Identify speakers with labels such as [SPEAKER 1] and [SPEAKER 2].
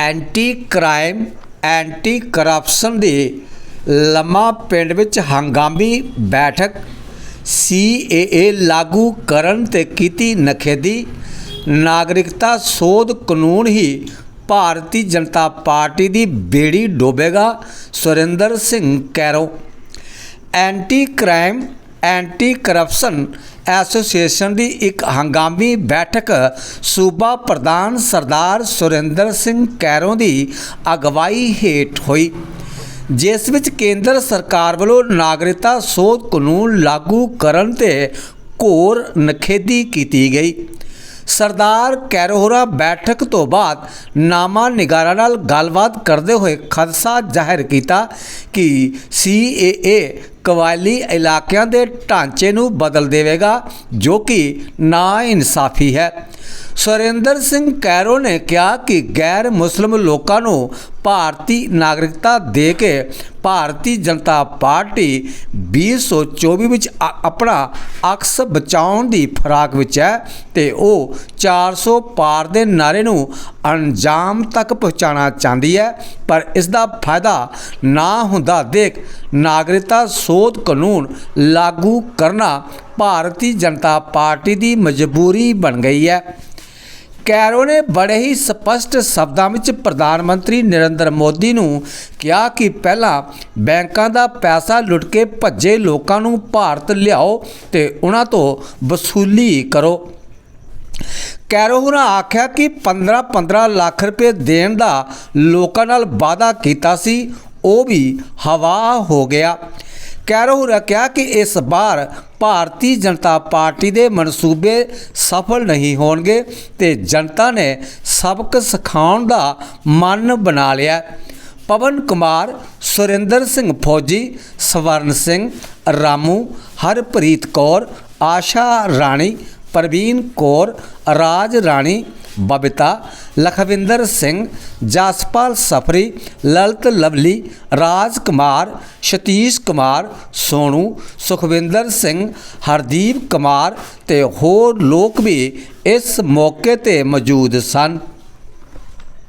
[SPEAKER 1] Anti crime anti corruption ਦੀ ਲੰਮਾ ਪਿੰਡ ਵਿੱਚ ਹੰਗਾਮੀ ਬੈਠਕ ਸੀਏਏ ਲਾਗੂ ਕਰਨ ਤੇ ਕੀਤੀ ਨਖੇਦੀ ਨਾਗਰਿਕਤਾ ਸੋਧ ਕਾਨੂੰਨ ਹੀ ਭਾਰਤੀ ਜਨਤਾ ਪਾਰਟੀ ਦੀ ਬੇੜੀ ਡੋਬੇਗਾ। Surinder Singh Kairon anti crime anti corruption association ਦੀ ਇੱਕ ਹੰਗਾਮੀ ਬੈਠਕ ਸੂਬਾ ਪ੍ਰਧਾਨ ਸਰਦਾਰ ਸੁਰਿੰਦਰ ਸਿੰਘ ਕੈਰੋਂ ਦੀ ਅਗਵਾਈ ਹੇਠ ਹੋਈ, ਜਿਸ ਵਿੱਚ ਕੇਂਦਰ ਸਰਕਾਰ ਵੱਲੋਂ ਨਾਗਰਿਕਤਾ ਸੋਧ ਕਾਨੂੰਨ ਲਾਗੂ ਕਰਨ ਤੇ ਘੋਰ ਨਖੇਦੀ ਕੀਤੀ ਗਈ। ਸਰਦਾਰ ਕੈਰੋਹਰਾ ਬੈਠਕ ਤੋਂ ਬਾਅਦ ਨਾਮਾ ਨਿਗਾਰਾਂ ਨਾਲ ਗੱਲਬਾਤ ਕਰਦੇ ਹੋਏ ਖਦਸ਼ਾ ਜ਼ਾਹਿਰ ਕੀਤਾ ਕਿ ਸੀਏਏ ਕਬਾਇਲੀ ਇਲਾਕਿਆਂ ਦੇ ਢਾਂਚੇ ਨੂੰ ਬਦਲ ਦੇਵੇਗਾ ਜੋ ਕਿ ਨਾ ਇਨਸਾਫੀ ਹੈ। ਸੁਰਿੰਦਰ ਸਿੰਘ ਕੈਰੋ ਨੇ ਕਿਹਾ ਕਿ ਗੈਰ ਮੁਸਲਿਮ ਲੋਕਾਂ ਨੂੰ ਭਾਰਤੀ ਨਾਗਰਿਕਤਾ ਦੇ ਕੇ ਭਾਰਤੀ ਜਨਤਾ ਪਾਰਟੀ 2024 ਵਿੱਚ ਆ- ਆਪਣਾ ਅਕਸ ਬਚਾਉਣ ਦੀ ਫਰਾਕ ਵਿੱਚ ਹੈ ਤੇ ਉਹ 400 ਪਾਰ ਦੇ ਨਾਰੇ ਨੂੰ ਅੰਜਾਮ ਤੱਕ ਪਹੁੰਚਾਉਣਾ ਚਾਹੁੰਦੀ ਹੈ। ਪਰ ਇਸ ਦਾ ਫਾਇਦਾ ਨਾ ਹੁੰਦਾ ਦੇਖ ਨਾਗਰਿਕਤਾ ਸੋਧ ਕਾਨੂੰਨ ਲਾਗੂ ਕਰਨਾ ਭਾਰਤੀ ਜਨਤਾ ਪਾਰਟੀ ਦੀ ਮਜਬੂਰੀ ਬਣ ਗਈ ਹੈ। ਕੈਰੋ ਨੇ ਬੜੇ ਹੀ ਸਪਸ਼ਟ ਸ਼ਬਦਾਂ ਵਿੱਚ ਪ੍ਰਧਾਨ ਮੰਤਰੀ ਨਰਿੰਦਰ ਮੋਦੀ ਨੂੰ ਕਿਹਾ ਕਿ ਪਹਿਲਾਂ ਬੈਂਕਾਂ ਦਾ ਪੈਸਾ ਲੁੱਟ ਕੇ ਭੱਜੇ ਲੋਕਾਂ ਨੂੰ ਭਾਰਤ ਲਿਆਓ ਤੇ ਉਹਨਾਂ ਤੋਂ ਵਸੂਲੀ ਕਰੋ। ਕੈਰੋ ਹੋਰਾਂ ਆਖਿਆ ਕਿ 15-15 ਲੱਖ ਰੁਪਏ ਦੇਣ ਦਾ ਲੋਕਾਂ ਨਾਲ ਵਾਅਦਾ ਕੀਤਾ ਸੀ, ਉਹ ਵੀ ਹਵਾ ਹੋ ਗਿਆ। ਕੈਰੋ ਕਿਹਾ ਕਿ ਇਸ ਵਾਰ ਭਾਰਤੀ ਜਨਤਾ ਪਾਰਟੀ ਦੇ ਮਨਸੂਬੇ ਸਫਲ ਨਹੀਂ ਹੋਣਗੇ ਤੇ ਜਨਤਾ ਨੇ ਸਬਕ ਸਿਖਾਉਣ ਦਾ ਮਨ ਬਣਾ ਲਿਆ। ਪਵਨ ਕੁਮਾਰ, ਸੁਰਿੰਦਰ ਸਿੰਘ ਫੌਜੀ, ਸਵਰਨ ਸਿੰਘ, ਰਾਮੂ, ਹਰਪ੍ਰੀਤ ਕੌਰ, ਆਸ਼ਾ ਰਾਣੀ, ਪ੍ਰਵੀਨ ਕੌਰ, ਰਾਜ ਰਾਣੀ ਬਬਿਤਾ ਲਖਵਿੰਦਰ ਸਿੰਘ ਜਸਪਾਲ ਸਫਰੀ ਲਲਤ ਲਵਲੀ ਰਾਜ ਕੁਮਾਰ ਸਤੀਸ਼ ਕੁਮਾਰ ਸੋਨੂ ਸੁਖਵਿੰਦਰ ਸਿੰਘ ਹਰਦੀਪ ਕੁਮਾਰ ਤੇ ਹੋਰ ਲੋਕ ਵੀ ਇਸ ਮੌਕੇ ਤੇ ਮੌਜੂਦ ਸਨ